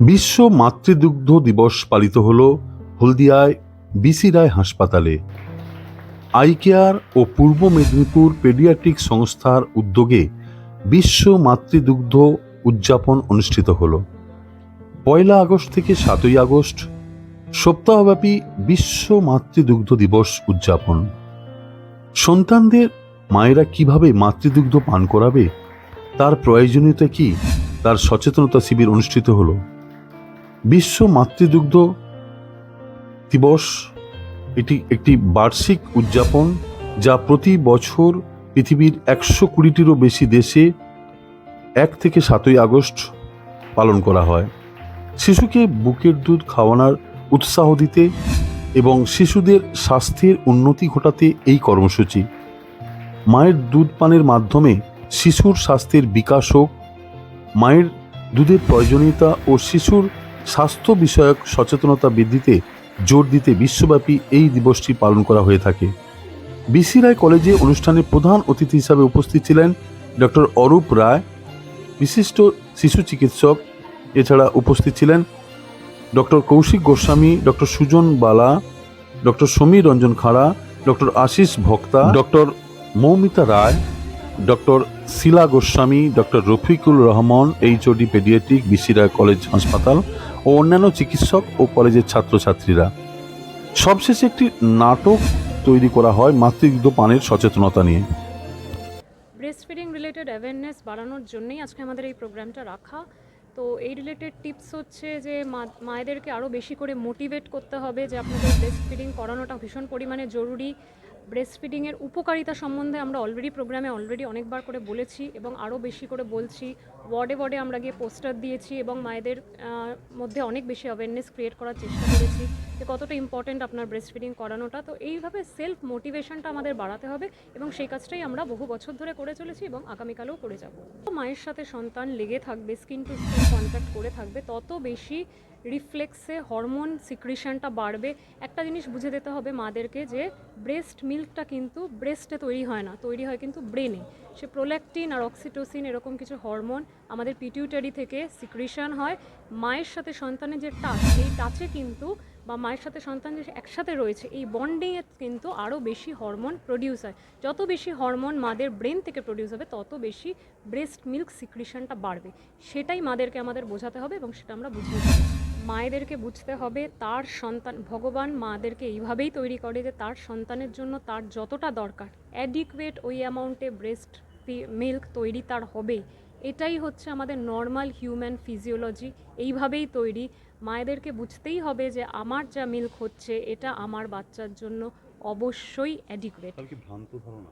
বিশ্ব মাতৃদুগ্ধ দিবস পালিত হল হলদিয়ায় বিসি রায় হাসপাতালে। আই কেয়ার ও পূর্ব মেদিনীপুর পেডিয়াট্রিক সংস্থার উদ্যোগে বিশ্ব মাতৃদুগ্ধ উদযাপন অনুষ্ঠিত হল। পয়লা আগস্ট থেকে সাতই আগস্ট সপ্তাহব্যাপী বিশ্ব মাতৃদুগ্ধ দিবস উদযাপন। সন্তানদের মায়েরা কীভাবে মাতৃদুগ্ধ পান করাবে, তার প্রয়োজনীয়তা কি, তার সচেতনতা শিবির অনুষ্ঠিত হলো। বিশ্ব মাতৃদুগ্ধ দিবস। এটি একটি বার্ষিক উদযাপন যা প্রতি বছর পৃথিবীর একশো কুড়িটিরও বেশি দেশে এক থেকে সাতই আগস্ট পালন করা হয়। শিশুকে বুকের দুধ খাওয়ানোর উৎসাহ দিতে এবং শিশুদের স্বাস্থ্যের উন্নতি ঘটাতে এই কর্মসূচি। মায়ের দুধ পানের মাধ্যমে শিশুর স্বাস্থ্যের বিকাশ হোক, মায়ের দুধের প্রয়োজনীয়তা ও শিশুর স্বাস্থ্য বিষয়ক সচেতনতা বৃদ্ধিতে জোর দিতে বিশ্বব্যাপী এই দিবসটি পালন করা হয়ে থাকে। বিসি রায় কলেজে অনুষ্ঠানে প্রধান অতিথি হিসাবে উপস্থিত ছিলেন ডক্টর অরূপ রায়, বিশিষ্ট শিশু চিকিৎসক, এছাড়া উপস্থিত ছিলেন doctor Kaushik Goswami, doctor Sujan Bala, doctor Samir Ranjan Khara, doctor Ashis Bhakta, doctor Moumita Roy, doctor Shila Goswami, doctor Rafiqul Rahman, HOD paediatric বিসিরা college হাসপাতাল ও অন্যান্য চিকিৎসক ও কলেজের ছাত্রছাত্রীরা। সবশেষে একটি নাটক তৈরি করা হয় মাতৃদুগ্ধ পানের সচেতনতা নিয়ে। ব্রেস্ট ফিডিং রিলেটেড অ্যাওয়ারনেস বাড়ানোর জন্যই আজকে আমাদের এই প্রোগ্রামটা রাখা। তো এই রিলেটেড টিপস হচ্ছে যে মায়েদেরকে আরও বেশি করে মোটিভেট করতে হবে যে, আপনাদের ব্রেস্ট ফিডিং করানোটা ভীষণ পরিমাণে জরুরি। ব্রেস্ট ফিডিংয়ের উপকারিতা সম্বন্ধে আমরা অলরেডি প্রোগ্রামে অলরেডি অনেকবার করে বলেছি এবং আরও বেশি করে বলছি। ওয়ার্ডে ওয়ার্ডে আমরা গিয়ে পোস্টার দিয়েছি এবং মায়েদের মধ্যে অনেক বেশি অ্যাওয়ারনেস ক্রিয়েট করার চেষ্টা করেছি যে কতটা ইম্পর্ট্যান্ট আপনার ব্রেস্ট ফিডিং করানোটা। তো এইভাবে সেলফ মোটিভেশনটা আমাদের বাড়াতে হবে এবং সেই কাজটাই আমরা বহু বছর ধরে করে চলেছি এবং আগামীকালেও করে যাব। মায়ের সাথে সন্তান লেগে থাকবে স্কিন টু স্কিন কন্ট্যাক্ট করে থাকবে, তত বেশি রিফ্লেক্সে হরমোন সিক্রিশনটা বাড়বে। একটা জিনিস বুঝে দিতে হবে মাদেরকে যে ব্রেস্ট মিল্কটা কিন্তু ব্রেস্টে তৈরি হয় না, তৈরি হয় কিন্তু ব্রেনে সে প্রোল্যাকটিন আর অক্সিটোসিন এরকম কিছু হরমোন আমাদের পিটিউটারি থেকে সিক্রিশন হয়। মায়ের সাথে সন্তানের যে টাচ এই টাচে কিন্তু বা মায়ের সাথে সন্তান যে একসাথে রয়েছে, এই বন্ডিংয়ে কিন্তু আরও বেশি হরমোন প্রডিউস হয়। যত বেশি হরমোন মাদের ব্রেন থেকে প্রডিউস হবে, তত বেশি ব্রেস্ট মিল্ক সিক্রিশনটা বাড়বে। সেটাই মাদেরকে আমাদের বোঝাতে হবে এবং সেটা আমরা বুঝিয়ে দেবো। মায়েদেরকে বুঝতে হবে, তার সন্তান, ভগবান মাদেরকে এইভাবেই তৈরি করে যে তার সন্তানের জন্য তার যতটা দরকার অ্যাডিকুয়েট ওই অ্যামাউন্টে ব্রেস্ট মিল্ক তৈরি তার হবে। এটাই হচ্ছে আমাদের নর্মাল হিউম্যান ফিজিওলজি এইভাবেই তৈরি। মায়েদেরকে বুঝতেই হবে যে আমার যা মিল্ক হচ্ছে এটা আমার বাচ্চার জন্য অবশ্যই অ্যাডিকুয়েট ভ্রান্ত ধারণা?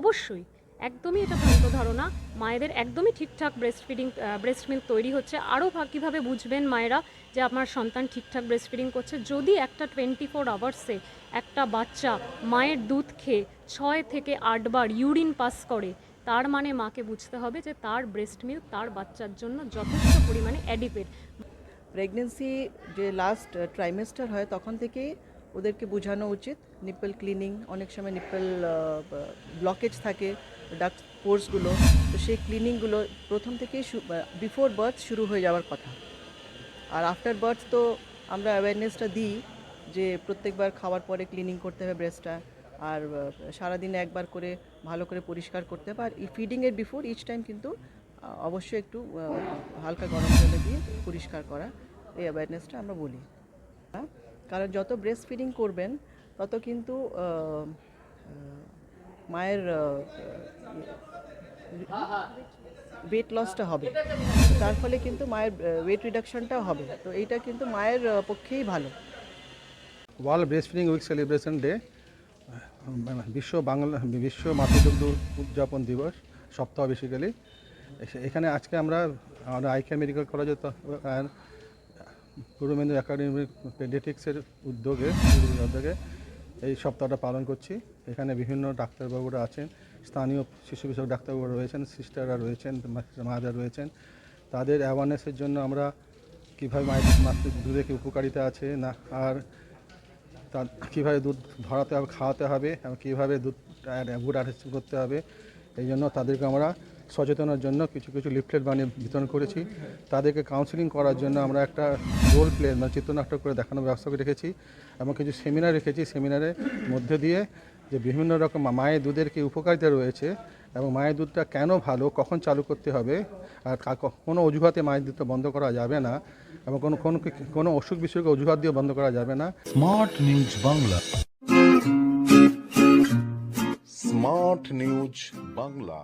অবশ্যই একদমই এটা ভ্রান্ত ধারণা। মায়েদের একদমই ঠিকঠাক ব্রেস্ট ফিডিং ব্রেস্ট মিল্ক তৈরি হচ্ছে। আরও কীভাবে বুঝবেন মায়েরা যে আমার সন্তান ঠিকঠাক ব্রেস্ট ফিডিং করছে? যদি একটা টোয়েন্টি ফোর আওয়ার্সে একটা বাচ্চা মায়ের দুধ খেয়ে ছয় থেকে আটবার ইউরিন পাস করে তার মানে মাকে বুঝতে হবে যে তার ব্রেস্ট মিল্ক তার বাচ্চার জন্য যথেষ্ট পরিমাণে অ্যাডিকুয়েট প্রেগনেন্সি যে লাস্ট ট্রাইমেস্টার হয় তখন থেকেই ওদেরকে বোঝানো উচিত। নিপল ক্লিনিং অনেক সময় নিপল ব্লকেজ থাকে ডাক্ট পোর্সগুলো তো সেই ক্লিনিংগুলো প্রথম থেকেই বিফোর বার্থ শুরু হয়ে যাওয়ার কথা। আর আফটার বার্থ তো আমরা অ্যাওয়ারনেসটা দিই যে প্রত্যেকবার খাওয়ার পরে ক্লিনিং করতে হবে ব্রেস্টটা আর আহ, সারাদিনে একবার করে ভালো করে পরিষ্কার করতে হবে আর ফিডিংয়ের বিফোর ইচ টাইম কিন্তু অবশ্যই একটু হালকা গরম জলে দিয়ে পরিষ্কার করা, এই অ্যাওয়ারনেসটা আমরা বলি। কারণ যত ব্রেস্ট ফিডিং করবেন, তত কিন্তু মায়ের ওয়েট লসটা হবে। তার ফলে কিন্তু মায়ের ওয়েট রিডাকশনটাও হবে। তো এইটা কিন্তু মায়ের পক্ষেই ভালো। World breast feeding week celebration day Biswa Bangla বিশ্ব মাতৃদুগ্ধ উদযাপন দিবস সপ্তাহ বেসিক্যালি এখানে আজকে আমরা আমাদের আইকিয়া মেডিকেল কলেজে পূর্ব একাডেমি পেডিয়াট্রিক্সের উদ্যোগে উদ্যোগে এই সপ্তাহটা পালন করছি। এখানে বিভিন্ন ডাক্তারবাবুরা আছেন, স্থানীয় শিশু বিষয়ক ডাক্তারবাবু রয়েছেন, সিস্টাররা রয়েছেন মাদার রয়েছেন। তাদের অ্যাওয়ারনেসের জন্য আমরা কীভাবে মায়ের মাতৃ দুধের কি উপকারিতা আছে না, আর তার কীভাবে দুধ ধরাতে হবে, খাওয়াতে হবে এবং কীভাবে দুধ গুড অ্যাডজাস্ট করতে হবে, এই জন্য তাদেরকে আমরা সচেতনার জন্য কিছু কিছু লিফলেট বানিয়ে বিতরণ করেছি। তাদেরকে কাউন্সিলিং করার জন্য আমরা একটা রোল প্লে মানে চিত্রনাট্য করে দেখানোর ব্যবস্থা করে রেখেছি এবং কিছু সেমিনার রেখেছি। সেমিনারের মধ্যে দিয়ে যে বিভিন্ন রকম মায়ের দুধের কি উপকারিতা রয়েছে এবং মায়ের দুধটা কেন ভালো কখন চালু করতে হবে আর কোনো অজুহাতে মায়ের দুধটা বন্ধ করা যাবে না এবং কোনো কোনো কোনো অসুখ বিসুখকে অজুহাত দিয়ে বন্ধ করা যাবে না। Smart news Bangla. Smart news Bangla.